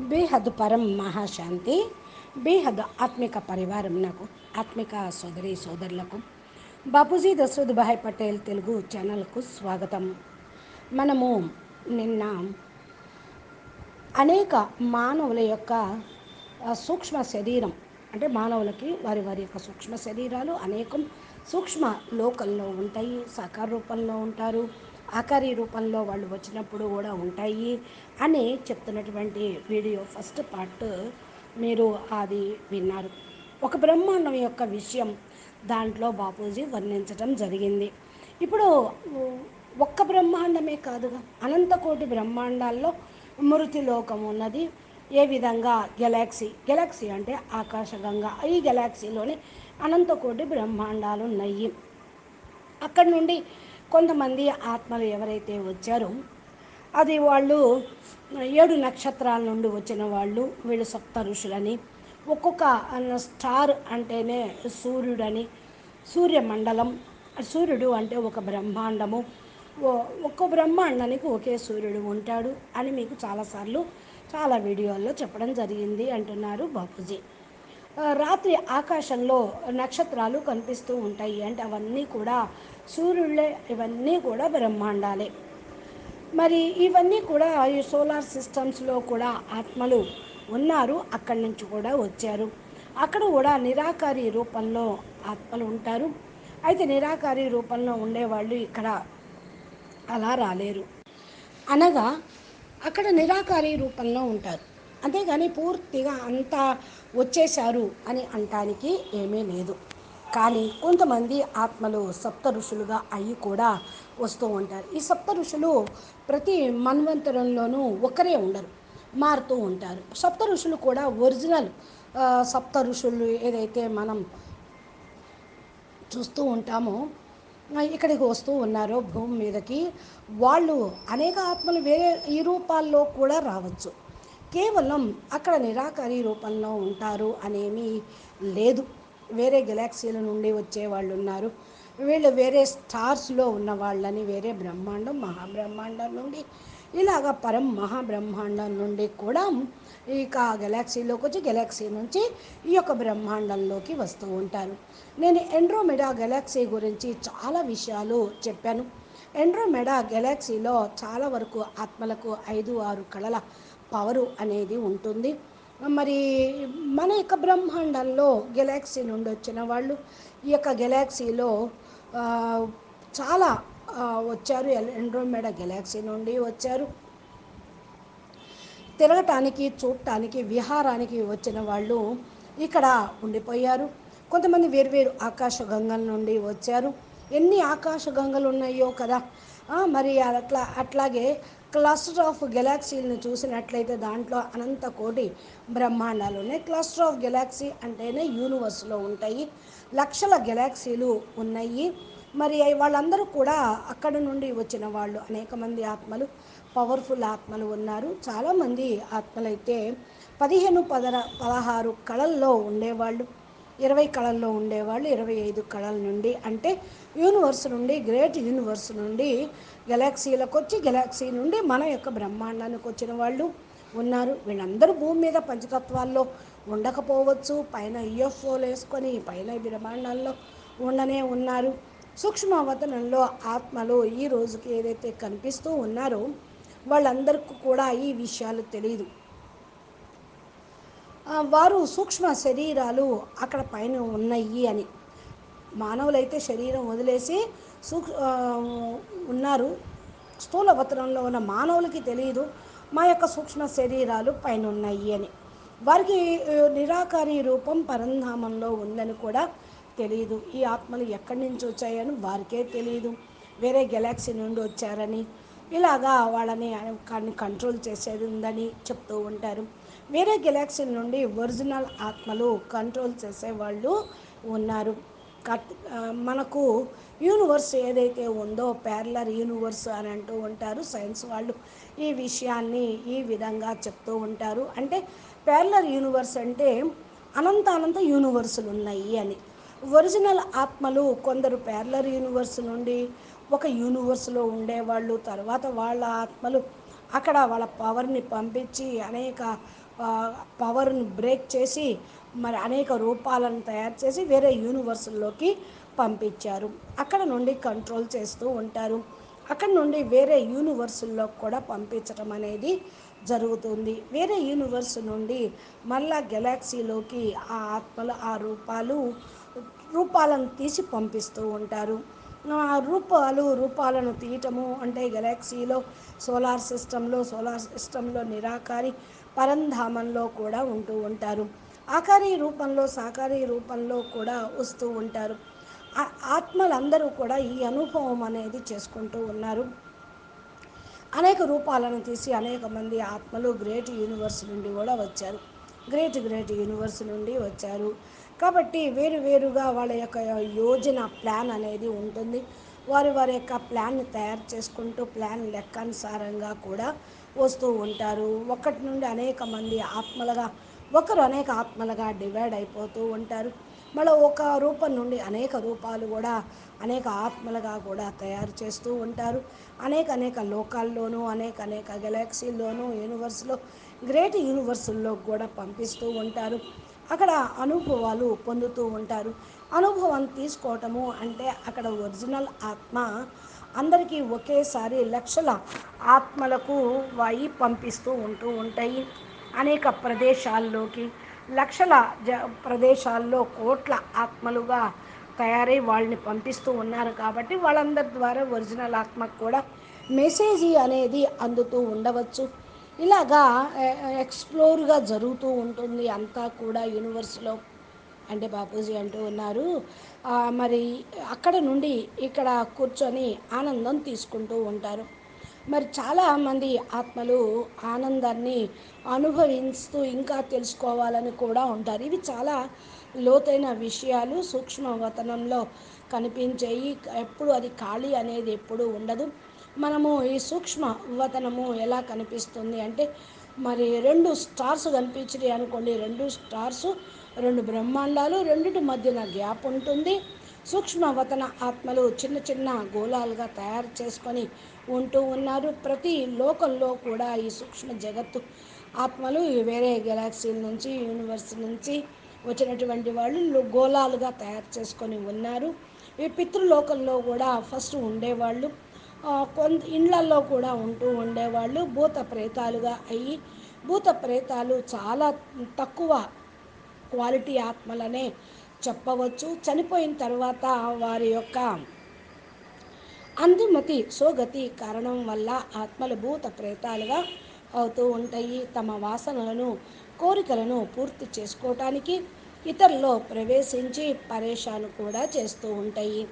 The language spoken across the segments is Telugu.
బేహద్ పరం మహాశాంతి బేహద్ ఆత్మిక పరివారం నాకు ఆత్మిక సోదరి సోదరులకు. బాపూజీ దశరథ్ భాయ్ పటేల్ తెలుగు ఛానల్కు స్వాగతం. మనము నిన్న. అనేక మానవుల యొక్క సూక్ష్మ శరీరం అంటే మానవులకి వారి వారి యొక్క సూక్ష్మ శరీరాలు అనేకం సూక్ష్మ లోకంలో ఉంటాయి సాకార రూపంలో ఉంటారు. ఆకారి రూపంలో వాళ్ళు వచ్చినప్పుడు కూడా ఉంటాయి అని చెప్తున్నటువంటి వీడియో ఫస్ట్ పార్ట్ మీరు అది విన్నారు. ఒక బ్రహ్మాండం యొక్క విషయం దాంట్లో బాపూజీ వర్ణించటం జరిగింది. ఇప్పుడు ఒక్క బ్రహ్మాండమే కాదుగా అనంతకోటి బ్రహ్మాండాల్లో మృతి లోకం ఉన్నది. ఏ విధంగా? గెలాక్సీ. గెలాక్సీ అంటే ఆకాశగంగా. ఈ గెలాక్సీలోనే అనంతకోటి బ్రహ్మాండాలు ఉన్నాయి అక్కడి నుండి కొంతమంది ఆత్మలు ఎవరైతే వచ్చారో అది వాళ్ళు ఏడు నక్షత్రాల నుండి వచ్చిన వాళ్ళు వీళ్ళు సప్త ఋషులని. ఒక్కొక్క స్టార్ అంటేనే సూర్యుడని. సూర్యమండలం సూర్యుడు అంటే ఒక బ్రహ్మాండము. ఒక్కో బ్రహ్మాండానికి ఒకే సూర్యుడు ఉంటాడు అని మీకు చాలాసార్లు చాలా వీడియోల్లో చెప్పడం జరిగింది అంటున్నారు బాపూజీ. రాత్రి ఆకాశంలో నక్షత్రాలు కనిపిస్తూ ఉంటాయి అంటే అవన్నీ కూడా సూర్యుళ్ళే ఇవన్నీ కూడా బ్రహ్మాండాలే. మరి ఇవన్నీ కూడా ఈ సోలార్ సిస్టమ్స్లో కూడా ఆత్మలు ఉన్నారు అక్కడి నుంచి కూడా వచ్చారు. అక్కడ కూడా నిరాకారి రూపంలో ఆత్మలు ఉంటారు. అయితే నిరాకారి రూపంలో ఉండేవాళ్ళు ఇక్కడ అలా రాలేరు. అనగా అక్కడ నిరాకారి రూపంలో ఉంటారు. అంతేగాని పూర్తిగా అంతా వచ్చేశారు అని అంటానికి ఏమీ లేదు. కానీ కొంతమంది ఆత్మలు సప్త ఋషులుగా అయ్యి కూడా వస్తూ ఉంటారు. ఈ సప్త ఋషులు ప్రతి మన్వంతరంలోనూ ఒకరే ఉండరు మారుతూ ఉంటారు. సప్త ఋషులు కూడా ఒరిజినల్ సప్త ఋషులు ఏదైతే మనం చూస్తూ ఉంటామో ఇక్కడికి వస్తూ ఉన్నారో భూమి మీదకి వాళ్ళు అనేక ఆత్మలు వేరే ఈ రూపాల్లో కూడా రావచ్చు. కేవలం అక్కడ నిరాకారి రూపంలో ఉంటారు అనేమీ లేదు. వేరే గెలాక్సీల నుండి వచ్చే వాళ్ళు ఉన్నారు వీళ్ళు వేరే స్టార్స్లో ఉన్న వాళ్ళని వేరే బ్రహ్మాండం మహాబ్రహ్మాండం నుండి ఇలాగ పరం మహాబ్రహ్మాండం నుండి కూడా ఇక గెలాక్సీలోకి వచ్చి గెలాక్సీ నుంచి ఈ యొక్క బ్రహ్మాండంలోకి వస్తూ ఉంటారు. నేను ఎండ్రోమెడా గెలాక్సీ గురించి చాలా విషయాలు చెప్పాను. ఎండ్రోమెడా గెలాక్సీలో చాలా వరకు ఆత్మలకు ఐదు ఆరు కళల పవరు అనేది ఉంటుంది. మరి మన యొక్క బ్రహ్మాండంలో గెలాక్సీ నుండి వచ్చిన వాళ్ళు ఈ యొక్క గెలాక్సీలో చాలా వచ్చారు. ఎండ్రోమెడా గెలాక్సీ నుండి వచ్చారు. తిరగటానికి చూడటానికి విహారానికి వచ్చిన వాళ్ళు ఇక్కడ ఉండిపోయారు. కొంతమంది వేరువేరు ఆకాశ గంగల నుండి వచ్చారు. ఎన్ని ఆకాశ గంగలు ఉన్నాయో కదా మరి అట్లా అట్లాగే క్లస్టర్ ఆఫ్ గెలాక్సీలను చూసినట్లయితే దాంట్లో అనంత కోటి బ్రహ్మాండాలు ఉన్నాయి. క్లస్టర్ ఆఫ్ గెలాక్సీ అంటేనే యూనివర్స్లో ఉంటాయి. లక్షల గెలాక్సీలు ఉన్నాయి. మరి వాళ్ళందరూ కూడా అక్కడ నుండి వచ్చిన వాళ్ళు అనేక మంది ఆత్మలు పవర్ఫుల్ ఆత్మలు ఉన్నారు. చాలామంది ఆత్మలైతే పదిహేను పదర పదహారు కళల్లో ఉండేవాళ్ళు ఇరవై కళల్లో ఉండేవాళ్ళు ఇరవై ఐదు కళల నుండి. అంటే యూనివర్స్ నుండి గ్రేట్ యూనివర్స్ నుండి గెలాక్సీలకు వచ్చి గెలాక్సీ నుండి మన యొక్క బ్రహ్మాండానికి వచ్చిన వాళ్ళు ఉన్నారు. వీళ్ళందరూ భూమి మీద పంచతత్వాల్లో ఉండకపోవచ్చు. పైన యుఎఫ్ఓలు వేసుకొని పైన బ్రహ్మాండాల్లో ఉండనే ఉన్నారు. సూక్ష్మ ఆత్మలు ఈ రోజుకి ఏదైతే కనిపిస్తూ ఉన్నారో వాళ్ళందరికీ కూడా ఈ విషయాలు తెలియదు వారు సూక్ష్మ శరీరాలు అక్కడ పైన ఉన్నాయి అని. మానవులైతే శరీరం వదిలేసి సూక్ ఉన్నారు. స్థూలవతరంలో ఉన్న మానవులకి తెలియదు మా యొక్క సూక్ష్మ శరీరాలు పైన ఉన్నాయి అని. వారికి నిరాకారి రూపం పరంధామంలో ఉందని కూడా తెలియదు ఈ ఆత్మలు ఎక్కడి నుంచి వచ్చాయని వారికే తెలియదు వేరే గెలాక్సీ నుండి వచ్చారని ఇలాగా వాళ్ళని కానీ కంట్రోల్ చేసేది ఉందని చెప్తూ ఉంటారు. వేరే గెలాక్సీ నుండి ఒరిజినల్ ఆత్మలు కంట్రోల్ చేసేవాళ్ళు ఉన్నారు. కట్ మనకు యూనివర్స్ ఏదైతే ఉందో ప్యారలర్ యూనివర్స్ అని అంటూ ఉంటారు. సైన్స్ వాళ్ళు ఈ విషయాన్ని ఈ విధంగా చెప్తూ ఉంటారు. అంటే ప్యారలర్ యూనివర్స్ అంటే అనంత అనంత యూనివర్సులు ఉన్నాయి అని. ఒరిజినల్ ఆత్మలు కొందరు ప్యారలర్ యూనివర్స్ నుండి ఒక యూనివర్స్లో ఉండేవాళ్ళు. తర్వాత వాళ్ళ ఆత్మలు అక్కడ వాళ్ళ పవర్ని పంపించి అనేక పవర్ని బ్రేక్ చేసి మరి అనేక రూపాలను తయారు చేసి వేరే యూనివర్సుల్లోకి పంపించారు. అక్కడ నుండి కంట్రోల్ చేస్తూ ఉంటారు. అక్కడ నుండి వేరే యూనివర్సుల్లో కూడా పంపించటం అనేది జరుగుతుంది. వేరే యూనివర్స్ నుండి మళ్ళా గెలాక్సీలోకి ఆ ఆత్మలు ఆ రూపాలు రూపాలను తీసి పంపిస్తూ ఉంటారు. ఆ రూపాలు రూపాలను తీయటము అంటే గెలాక్సీలో సోలార్ సిస్టంలో సోలార్ సిస్టంలో నిరాకారి పరంధామంలో కూడా ఉంటూ ఉంటారు. ఆకారి రూపంలో సాకారీ రూపంలో కూడా వస్తూ ఉంటారు. ఆత్మలందరూ కూడా ఈ అనుభవం అనేది చేసుకుంటూ ఉన్నారు. అనేక రూపాలను తీసి అనేక మంది ఆత్మలు గ్రేట్ యూనివర్స్ నుండి కూడా వచ్చారు. గ్రేట్ గ్రేట్ యూనివర్స్ నుండి వచ్చారు. కాబట్టి వేరు వేరుగా వాళ్ళ యొక్క యోజన ప్లాన్ అనేది ఉంటుంది. వారి వారి యొక్క ప్లాన్ తయారు చేసుకుంటూ ప్లాన్ లెక్కానుసారంగా కూడా వస్తూ ఉంటారు. ఒకటి నుండి అనేక మంది ఆత్మలుగా ఒకరు అనేక ఆత్మలుగా డివైడ్ అయిపోతూ ఉంటారు. మళ్ళీ ఒక రూపం నుండి అనేక రూపాలు కూడా అనేక ఆత్మలుగా కూడా తయారు చేస్తూ ఉంటారు. అనేక అనేక లోకాల్లోనూ అనేక అనేక గెలాక్సీల్లోనూ యూనివర్స్లో గ్రేట్ యూనివర్సుల్లో కూడా పంపిస్తూ ఉంటారు. అక్కడ అనుభవాలు పొందుతూ ఉంటారు. అనుభవం తీసుకోవటము అంటే అక్కడ ఒరిజినల్ ఆత్మ అందరికీ ఒకేసారి లక్షల ఆత్మలకు వాయి పంపిస్తూ ఉంటూ ఉంటాయి. అనేక ప్రదేశాల్లోకి లక్షల జ ప్రదేశాల్లో కోట్ల ఆత్మలుగా తయారై వాళ్ళని పంపిస్తూ ఉన్నారు కాబట్టి వాళ్ళందరి ద్వారా ఒరిజినల్ ఆత్మకు కూడా మెసేజ్ అనేది అందుతూ ఉండవచ్చు. ఇలాగా ఎక్స్ప్లోర్గా జరుగుతూ ఉంటుంది అంతా కూడా యూనివర్స్లో. అంటే బాపూజీ అంటూ ఉన్నారు. మరి అక్కడ నుండి ఇక్కడ కూర్చొని ఆనందం తీసుకుంటూ ఉంటారు. మరి చాలామంది ఆత్మలు ఆనందాన్ని అనుభవిస్తూ ఇంకా తెలుసుకోవాలని కూడా ఉంటారు. ఇవి చాలా లోతైన విషయాలు. సూక్ష్మవతనంలో కనిపించేయి. ఎప్పుడు అది ఖాళీ అనేది ఎప్పుడు ఉండదు. మనము ఈ సూక్ష్మ వతనము ఎలా కనిపిస్తుంది అంటే మరి రెండు స్టార్స్ కనిపించినాయి అనుకోండి. రెండు స్టార్స్ రెండు బ్రహ్మాండాలు రెండింటి మధ్యన గ్యాప్ ఉంటుంది. సూక్ష్మవతన ఆత్మలు చిన్న చిన్న గోళాలుగా తయారు చేసుకొని ఉంటూ ఉన్నారు. ప్రతి లోకంలో కూడా ఈ సూక్ష్మ జగత్తు ఆత్మలు వేరే గెలాక్సీల నుంచి యూనివర్స్ నుంచి వచ్చినటువంటి వాళ్ళు గోళాలుగా తయారు చేసుకొని ఉన్నారు. ఈ పితృలోకంలో కూడా ఫస్ట్ ఉండేవాళ్ళు. కొంత ఇండ్లల్లో కూడా ఉంటూ ఉండేవాళ్ళు. భూత ప్రేతాలుగా అయ్యి భూత ప్రేతాలు చాలా తక్కువ క్వాలిటీ ఆత్మలనే చెప్పవచ్చు. చనిపోయిన తర్వాత వారి యొక్క అందుమతి సోగతి కారణం వల్ల ఆత్మలు భూత ప్రేతాలుగా అవుతూ ఉంటాయి. తమ వాసనలను కోరికలను పూర్తి చేసుకోవటానికి ఇతరులో ప్రవేశించి పరేషాను కూడా చేస్తూ ఉంటాయి.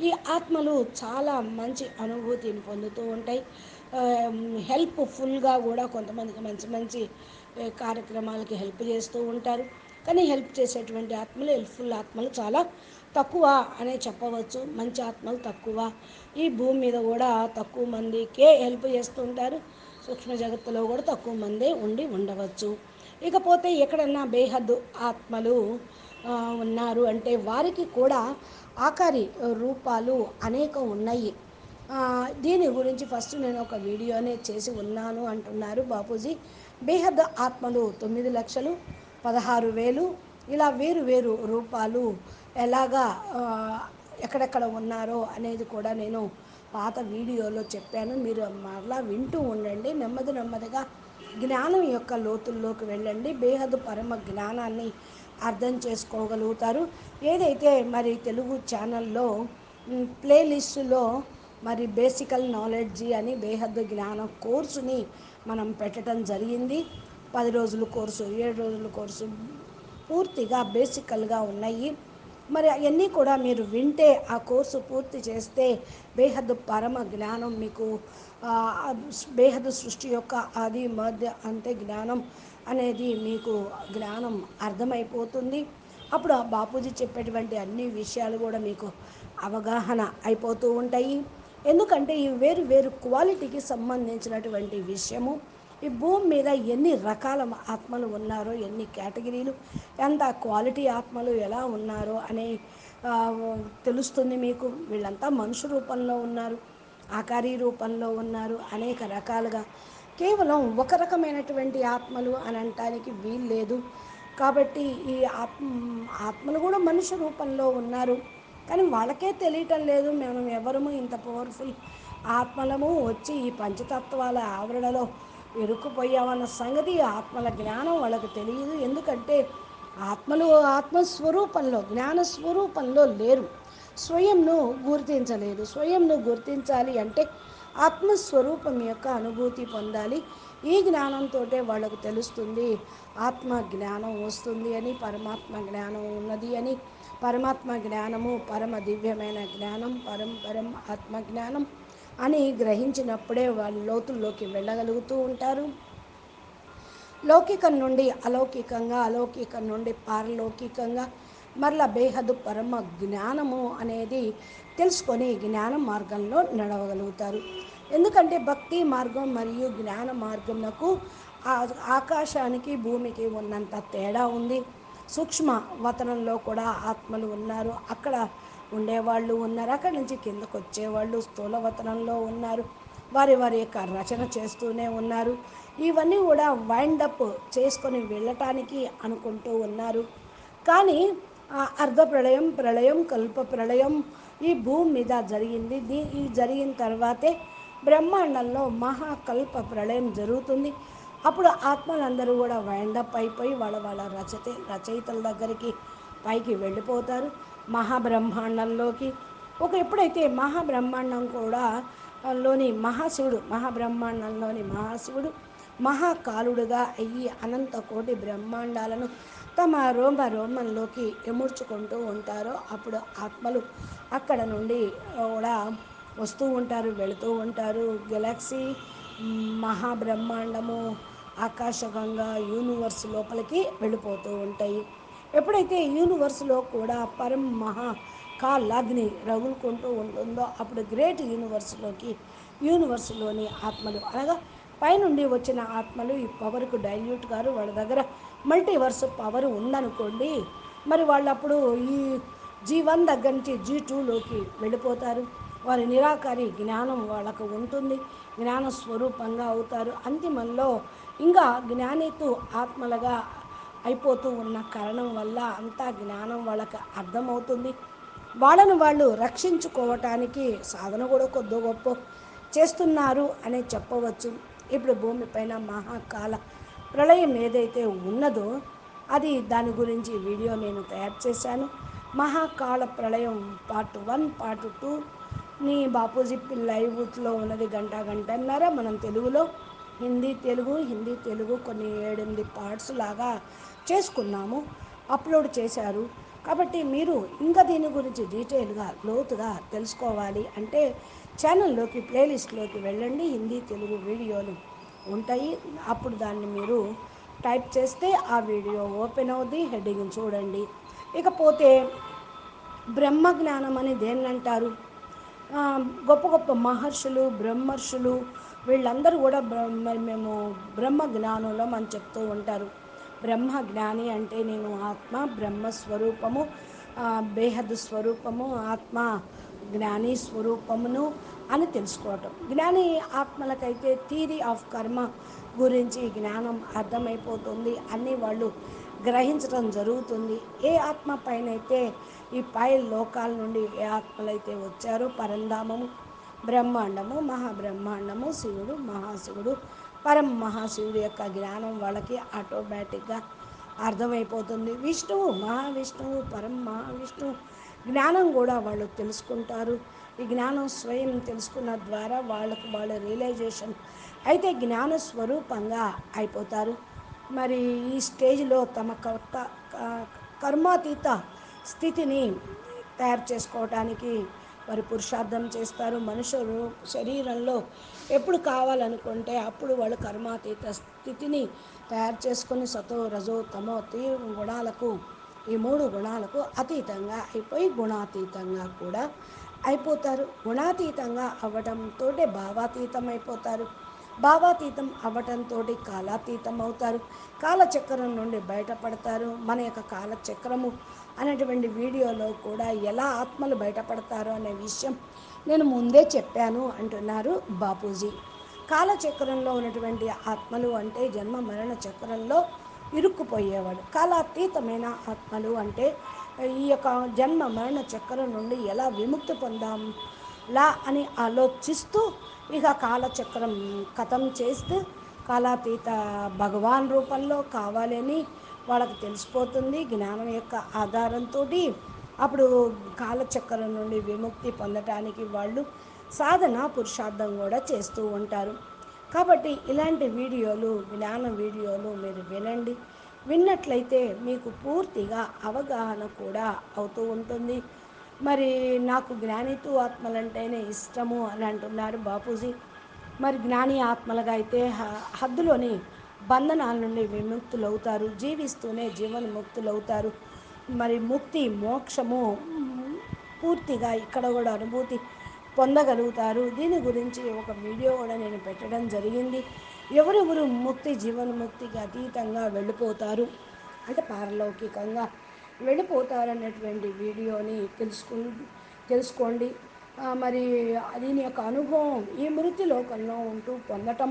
ఈ ఆత్మలు చాలా మంచి అనుభూతిని పొందుతూ ఉంటాయి. హెల్ప్ఫుల్గా కూడా కొంతమందికి మంచి మంచి కార్యక్రమాలకి హెల్ప్ చేస్తూ ఉంటారు. కానీ హెల్ప్ చేసేటువంటి ఆత్మలు హెల్ప్ఫుల్ ఆత్మలు చాలా తక్కువ అనే చెప్పవచ్చు. మంచి ఆత్మలు తక్కువ. ఈ భూమి మీద కూడా తక్కువ మందికే హెల్ప్ చేస్తుంటారు. సూక్ష్మ జగత్తులో కూడా తక్కువ మందే ఉండి ఉండవచ్చు. ఇకపోతే ఎక్కడన్నా బేహద్దు ఆత్మలు ఉన్నారు అంటే వారికి కూడా ఆకారి రూపాలు అనేకం ఉన్నాయి. దీని గురించి ఫస్ట్ నేను ఒక వీడియోనే చేసి ఉన్నాను అంటున్నారు బాపూజీ. బేహద్ ఆత్మలు తొమ్మిది లక్షలు పదహారు వేలు ఇలా వేరు వేరు రూపాలు ఎలాగా ఎక్కడెక్కడ ఉన్నారో అనేది కూడా నేను పాత వీడియోలో చెప్పాను. మీరు మరలా వింటూ ఉండండి. నెమ్మది నెమ్మదిగా జ్ఞానం యొక్క లోతుల్లోకి వెళ్ళండి. బేహద్ పరమ జ్ఞానాన్ని అర్థం చేసుకోగలుగుతారు. ఏదైతే మరి తెలుగు ఛానల్లో ప్లేలిస్టులో మరి బేసికల్ నాలెడ్జీ అని బేహద్దు జ్ఞానం కోర్సుని మనం పెట్టడం జరిగింది. పది రోజుల కోర్సు ఏడు రోజుల కోర్సు పూర్తిగా బేసికల్గా ఉన్నాయి. మరి అవన్నీ కూడా మీరు వింటే ఆ కోర్సు పూర్తి చేస్తే బేహద్దు పరమ జ్ఞానం మీకు బేహద్ బేహద్దు సృష్టి యొక్క ఆది మధ్య అంతే జ్ఞానం అనేది మీకు జ్ఞానం అర్థమైపోతుంది. అప్పుడు ఆ బాపూజీ చెప్పేటువంటి అన్ని విషయాలు కూడా మీకు అవగాహన అయిపోతూ ఉంటాయి. ఎందుకంటే ఈ వేరు వేరు క్వాలిటీకి సంబంధించినటువంటి విషయము ఈ భూమి మీద ఎన్ని రకాల ఆత్మలు ఉన్నారో ఎన్ని కేటగిరీలు ఎంత క్వాలిటీ ఆత్మలు ఎలా ఉన్నారో అనే తెలుస్తుంది మీకు. వీళ్ళంతా మనుషు రూపంలో ఉన్నారు ఆకారీ రూపంలో ఉన్నారు అనేక రకాలుగా. కేవలం ఒక రకమైనటువంటి ఆత్మలు అని అనటానికి వీలు లేదు. కాబట్టి ఈ ఆత్మ ఆత్మలు కూడా మనిషి రూపంలో ఉన్నారు. కానీ వాళ్ళకే తెలియటం లేదు. మేము ఎవరము ఇంత పవర్ఫుల్ ఆత్మలము వచ్చి ఈ పంచతత్వాల ఆవరణలో ఇరుక్కుపోయామన్న సంగతి ఆత్మల జ్ఞానం వాళ్ళకు తెలియదు. ఎందుకంటే ఆత్మలు ఆత్మస్వరూపంలో జ్ఞాన స్వరూపంలో లేరు. స్వయంను గుర్తించలేదు. స్వయంను గుర్తించాలి అంటే ఆత్మస్వరూపం యొక్క అనుభూతి పొందాలి. ఈ జ్ఞానంతో వాళ్ళకు తెలుస్తుంది ఆత్మ జ్ఞానం వస్తుంది అని పరమాత్మ జ్ఞానం ఉన్నది అని. పరమాత్మ జ్ఞానము పరమ దివ్యమైన జ్ఞానం పరం పరం ఆత్మ జ్ఞానం అని గ్రహించినప్పుడే వాళ్ళు లోతుల్లోకి వెళ్ళగలుగుతూ ఉంటారు. లౌకికం నుండి అలౌకికంగా అలౌకికం నుండి పారలౌకికంగా మరలా బేహదు పరమ జ్ఞానము అనేది తెలుసుకొని జ్ఞాన మార్గంలో నడవగలుగుతారు. ఎందుకంటే భక్తి మార్గం మరియు జ్ఞాన మార్గంకు ఆకాశానికి భూమికి ఉన్నంత తేడా ఉంది. సూక్ష్మ వతనంలో కూడా ఆత్మలు ఉన్నారు. అక్కడ ఉండేవాళ్ళు ఉన్నారు. అక్కడి నుంచి కిందకు వచ్చేవాళ్ళు స్థూలవతనంలో ఉన్నారు. వారి వారి యొక్క రచన చేస్తూనే ఉన్నారు. ఇవన్నీ కూడా వైండప్ చేసుకొని వెళ్ళటానికి అనుకుంటూ ఉన్నారు. కానీ ఆ అర్ధ ప్రళయం ప్రళయం కల్ప ప్రళయం ఈ భూమి మీద జరిగింది. దీ ఈ జరిగిన తర్వాతే బ్రహ్మాండంలో మహాకల్ప ప్రళయం జరుగుతుంది. అప్పుడు ఆత్మలందరూ కూడా వైండప్ అయిపోయి వాళ్ళ వాళ్ళ రచయిత రచయితల దగ్గరికి పైకి వెళ్ళిపోతారు. మహాబ్రహ్మాండంలోకి. ఒక ఎప్పుడైతే మహాబ్రహ్మాండం కూడా లోని మహాశివుడు మహాబ్రహ్మాండంలోని మహాశివుడు మహాకాలుడుగా అయ్యి అనంత కోటి బ్రహ్మాండాలను తమ రోమ రోమంలోకి ఎముడ్చుకుంటూ ఉంటారో అప్పుడు ఆత్మలు అక్కడ నుండి కూడా వస్తూ ఉంటారు వెళుతూ ఉంటారు. గెలాక్సీ మహాబ్రహ్మాండము ఆకాశగంగా యూనివర్స్ లోపలికి వెళ్ళిపోతూ ఉంటాయి. ఎప్పుడైతే యూనివర్స్లో కూడా పరం మహా కాలాగ్ని రగులుకుంటూ ఉంటుందో అప్పుడు గ్రేట్ యూనివర్స్లోకి యూనివర్స్లోని ఆత్మలు అనగా పైనుండి వచ్చిన ఆత్మలు ఈ పవర్కు డైల్యూట్ గారు వాళ్ళ దగ్గర మల్టీవర్స్ పవర్ ఉందనుకోండి మరి వాళ్ళు అప్పుడు ఈ జీ వన్ దగ్గర నుంచి జీ టూలోకి వెళ్ళిపోతారు. వారి నిరాకారి జ్ఞానం వాళ్ళకు ఉంటుంది. జ్ఞాన స్వరూపంగా అవుతారు. అంతిమంలో ఇంకా జ్ఞానితు ఆత్మలుగా అయిపోతూ ఉన్న కారణం వల్ల అంతా జ్ఞానం వాళ్ళకి అర్థమవుతుంది. వాళ్ళను వాళ్ళు రక్షించుకోవటానికి సాధన కూడా కొద్ది గొప్ప చేస్తున్నారు అని చెప్పవచ్చు. ఇప్పుడు భూమిపైన మహాకాల ప్రళయం ఏదైతే ఉన్నదో అది దాని గురించి వీడియో నేను తయారు చేశాను. మహాకాల ప్రళయం పార్ట్ వన్ పార్ట్ టూ. నీ బాపూజీ లైవ్లో ఉన్నది గంట గంటన్నర మనం తెలుగులో. హిందీ తెలుగు హిందీ తెలుగు కొన్ని ఏడెనిమిది పార్ట్స్ లాగా చేసుకున్నాము అప్లోడ్ చేశారు. కాబట్టి మీరు ఇంకా దీని గురించి డీటెయిల్గా లోతుగా తెలుసుకోవాలి అంటే ఛానల్లోకి ప్లేలిస్ట్లోకి వెళ్ళండి. హిందీ తెలుగు వీడియోలు ఉంటాయి. అప్పుడు దాన్ని మీరు టైప్ చేస్తే ఆ వీడియో ఓపెన్ అవుద్ది హెడ్డింగ్ చూడండి. ఇకపోతే బ్రహ్మ జ్ఞానం అని దేన్ని అంటారు గొప్ప గొప్ప మహర్షులు బ్రహ్మర్షులు వీళ్ళందరూ కూడా మరి మేము బ్రహ్మ జ్ఞానంలో మనం చెప్తూ ఉంటారు. బ్రహ్మ జ్ఞాని అంటే నేను ఆత్మ బ్రహ్మ స్వరూపము బేహద్ స్వరూపము ఆత్మ జ్ఞాని స్వరూపమును అని తెలుసుకోవటం. జ్ఞాని ఆత్మలకైతే థీరీ ఆఫ్ కర్మ గురించి జ్ఞానం అర్థమైపోతుంది అని వాళ్ళు గ్రహించడం జరుగుతుంది. ఏ ఆత్మ పైన అయితే ఈ పై లోకాల నుండి ఏ ఆత్మలైతే వచ్చారో పరంధామము బ్రహ్మాండము మహాబ్రహ్మాండము శివుడు మహాశివుడు పరం మహాశివుడు యొక్క జ్ఞానం వాళ్ళకి ఆటోమేటిక్గా అర్థమైపోతుంది. విష్ణువు మహావిష్ణువు పరం మహావిష్ణువు జ్ఞానం కూడా వాళ్ళు తెలుసుకుంటారు. ఈ జ్ఞానం స్వయం తెలుసుకున్న ద్వారా వాళ్ళకు వాళ్ళ రియలైజేషన్ అయితే జ్ఞాన స్వరూపంగా అయిపోతారు. మరి ఈ స్టేజ్లో తమ కర్త క- కర్మాతీత స్థితిని తయారు చేసుకోవడానికి వారు పురుషార్థం చేస్తారు. మనుషులు శరీరంలో ఎప్పుడు కావాలనుకుంటే అప్పుడు వాళ్ళు కర్మాతీత స్థితిని తయారు చేసుకొని సతో రజో తమో తీవ్ర గుణాలకు ఈ మూడు గుణాలకు అతీతంగా అయిపోయి గుణాతీతంగా కూడా అయిపోతారు. గుణాతీతంగా అవ్వడంతో భావాతీతం అయిపోతారు భావాతీతం అవ్వటంతో కాలాతీతం అవుతారు. కాలచక్రం నుండి బయటపడతారు. మన యొక్క కాలచక్రము అనేటువంటి వీడియోలో కూడా ఎలా ఆత్మలు బయటపడతారు అనే విషయం నేను ముందే చెప్పాను అంటున్నారు బాపూజీ. కాలచక్రంలో ఉన్నటువంటి ఆత్మలు అంటే జన్మ మరణ చక్రంలో ఇరుక్కుపోయేవాడు. కాలాతీతమైన ఆత్మలు అంటే ఈ యొక్క జన్మ మరణ చక్రం నుండి ఎలా విముక్తి పొందాం లా అని ఆలోచిస్తూ ఇక కాలచక్రం కథం చేస్తూ కాలాతీత భగవాన్ రూపంలో కావాలని వాళ్ళకి తెలిసిపోతుంది జ్ఞానం యొక్క ఆధారంతో అప్పుడు కాలచక్రం నుండి విముక్తి పొందటానికి వాళ్ళు సాధన పురుషార్థం కూడా చేస్తూ ఉంటారు. కాబట్టి ఇలాంటి వీడియోలు జ్ఞాన వీడియోలు మీరు వినండి. విన్నట్లయితే మీకు పూర్తిగా అవగాహన కూడా అవుతూ ఉంటుంది. మరి నాకు జ్ఞానితు ఆత్మలంటేనే ఇష్టము అని అంటున్నారు బాపూజీ. మరి జ్ఞాని ఆత్మలుగా అయితే హద్దులోని బంధనాల నుండి విముక్తులవుతారు జీవిస్తూనే జీవన్ముక్తులవుతారు మరి ముక్తి మోక్షము పూర్తిగా ఇక్కడ కూడా అనుభూతి పొందగలుగుతారు. దీని గురించి ఒక వీడియో కూడా నేను పెట్టడం జరిగింది. ఎవరెవరు ముక్తి జీవన్ముక్తికి అతీతంగా వెళ్ళిపోతారు? అంటే పారలౌకికంగా. వెళ్ళిపోతారన్నటువంటి వీడియోని తెలుసుకు తెలుసుకోండి. మరి దీని యొక్క అనుభవం ఈ మృతి లోకంలో ఉంటూ పొందటం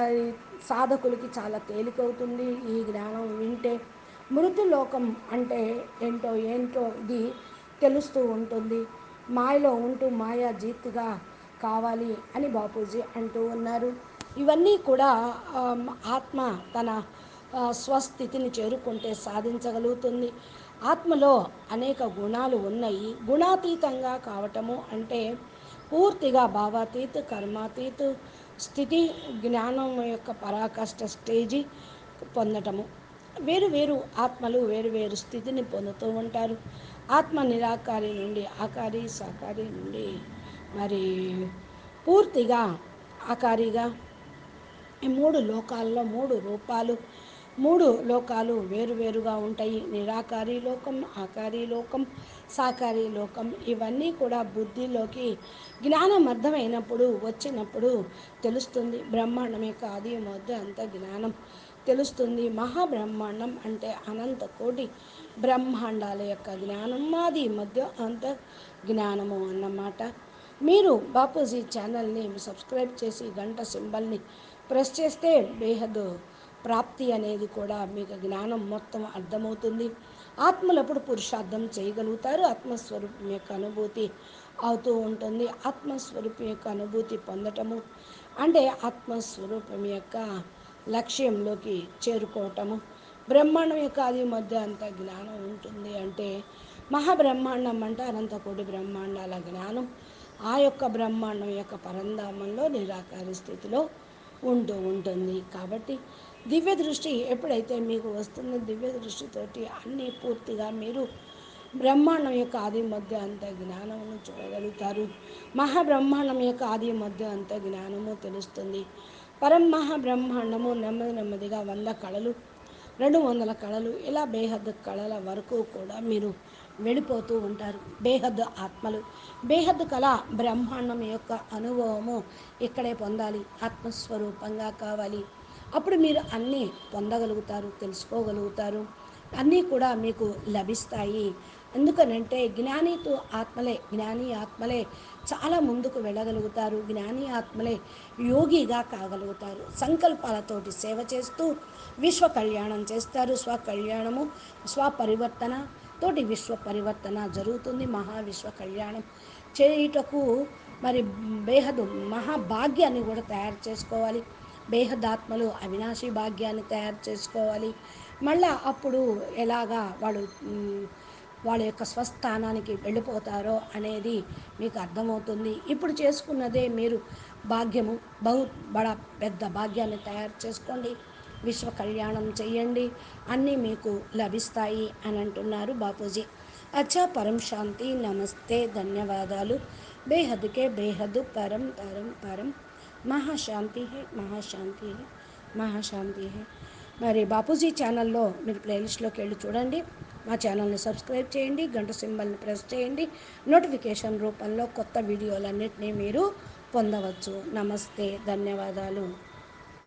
అది సాధకులకి చాలా తేలికవుతుంది ఈ జ్ఞానం వింటే. మృతి లోకం అంటే ఏంటో ఏంటో ఇది తెలుస్తూ ఉంటుంది. మాయలో ఉంటూ మాయా జీత్తుగా కావాలి అని బాపూజీ అంటూ ఉన్నారు. ఇవన్నీ కూడా ఆత్మ తన స్వస్థితిని చేరుకుంటే సాధించగలుగుతుంది. ఆత్మలో అనేక గుణాలు ఉన్నాయి. గుణాతీతంగా కావటము అంటే పూర్తిగా భావాతీత కర్మాతీత స్థితి జ్ఞానం యొక్క పరాకాష్ట స్టేజీ పొందటము. వేరు వేరు ఆత్మలు వేరు వేరు స్థితిని పొందుతూ ఉంటారు. ఆత్మ నిరాకారి నుండి ఆకారి సాకారి నుండి మరి పూర్తిగా ఆకారిగా ఈ మూడు లోకాల్లో మూడు రూపాలు మూడు లోకాలు వేరువేరుగా ఉంటాయి. నిరాకారి లోకం ఆకారి లోకం సాకారి లోకం ఇవన్నీ కూడా బుద్ధిలోకి జ్ఞానం అర్థమైనప్పుడు వచ్చినప్పుడు తెలుస్తుంది. బ్రహ్మాండం కాదు ఆది మధ్య అంత జ్ఞానం తెలుస్తుంది. మహాబ్రహ్మాండం అంటే అనంత కోటి బ్రహ్మాండాల యొక్క జ్ఞానం. మాది మధ్య అంత జ్ఞానము అన్నమాట. మీరు బాపూజీ ఛానల్ని సబ్స్క్రైబ్ చేసి గంట సింబల్ని ప్రెస్ చేస్తే బేహద్ ప్రాప్తి అనేది కూడా మీకు జ్ఞానం మొత్తం అర్థమవుతుంది. ఆత్మలప్పుడు పురుషార్థం చేయగలుగుతారు. ఆత్మస్వరూపం యొక్క అనుభూతి అవుతూ ఉంటుంది. ఆత్మస్వరూపం యొక్క అనుభూతి పొందటము అంటే ఆత్మస్వరూపం యొక్క లక్ష్యంలోకి చేరుకోవటము. బ్రహ్మాండం యొక్క అది మధ్య అంత జ్ఞానం ఉంటుంది అంటే మహాబ్రహ్మాండం అంటే అనంతకోటి బ్రహ్మాండాల జ్ఞానం. ఆ యొక్క బ్రహ్మాండం యొక్క పరంధామంలో నిరాకార స్థితిలో ఉంటూ ఉంటుంది. కాబట్టి దివ్య దృష్టి ఎప్పుడైతే మీకు వస్తుందో దివ్య దృష్టితోటి అన్నీ పూర్తిగా మీరు బ్రహ్మాండం యొక్క ఆది మధ్య అంత జ్ఞానమును చూడగలుగుతారు. మహాబ్రహ్మాండం యొక్క ఆది మధ్య అంత జ్ఞానము తెలుస్తుంది. పరం మహాబ్రహ్మాండము నెమ్మది నెమ్మదిగా వంద కళలు రెండు వందల కళలు ఇలా బేహద్ కళల వరకు కూడా మీరు వెళ్ళిపోతూ ఉంటారు. బేహద్దు ఆత్మలు. బేహద్దు కళ బ్రహ్మాండం యొక్క అనుభవము ఇక్కడే పొందాలి. ఆత్మస్వరూపంగా కావాలి. అప్పుడు మీరు అన్నీ పొందగలుగుతారు తెలుసుకోగలుగుతారు. అన్నీ కూడా మీకు లభిస్తాయి. ఎందుకనంటే జ్ఞానితో ఆత్మలే జ్ఞాని ఆత్మలే చాలా ముందుకు వెళ్ళగలుగుతారు. జ్ఞాని ఆత్మలే యోగిగా కాగలుగుతారు. సంకల్పాలతోటి సేవ చేస్తూ విశ్వ కళ్యాణం చేస్తారు. స్వ కళ్యాణము స్వపరివర్తన తోటి విశ్వ పరివర్తన జరుగుతుంది. మహా విశ్వ కళ్యాణం చేయుటకు మరి బేహదు మహాభాగ్యాన్ని కూడా తయారు చేసుకోవాలి. బేహదాత్మలు అవినాశి భాగ్యాన్ని తయారు చేసుకోవాలి. మళ్ళా అప్పుడు ఎలాగా వాళ్ళు వాళ్ళ యొక్క స్వస్థానానికి వెళ్ళిపోతారో అనేది మీకు అర్థమవుతుంది. ఇప్పుడు చేసుకున్నదే మీరు భాగ్యము బహు బడా పెద్ద భాగ్యాన్ని తయారు చేసుకోండి. విశ్వ కళ్యాణం చేయండి అన్నీ మీకు లభిస్తాయి అని అంటున్నారు బాపూజీ. అచ్చా పరం శాంతి నమస్తే ధన్యవాదాలు. బేహద్కే బేహద్ పరం పరం పరం. మహాశాంతి హే మహాశాంతి హే మహాశాంతి హే. మరి బాపూజీ ఛానల్లో మీరు ప్లేలిస్ట్లోకి వెళ్ళి చూడండి. మా ఛానల్ని సబ్స్క్రైబ్ చేయండి గంట సింబల్ని ప్రెస్ చేయండి. నోటిఫికేషన్ రూపంలో కొత్త వీడియోలన్నింటినీ మీరు పొందవచ్చు. నమస్తే ధన్యవాదాలు.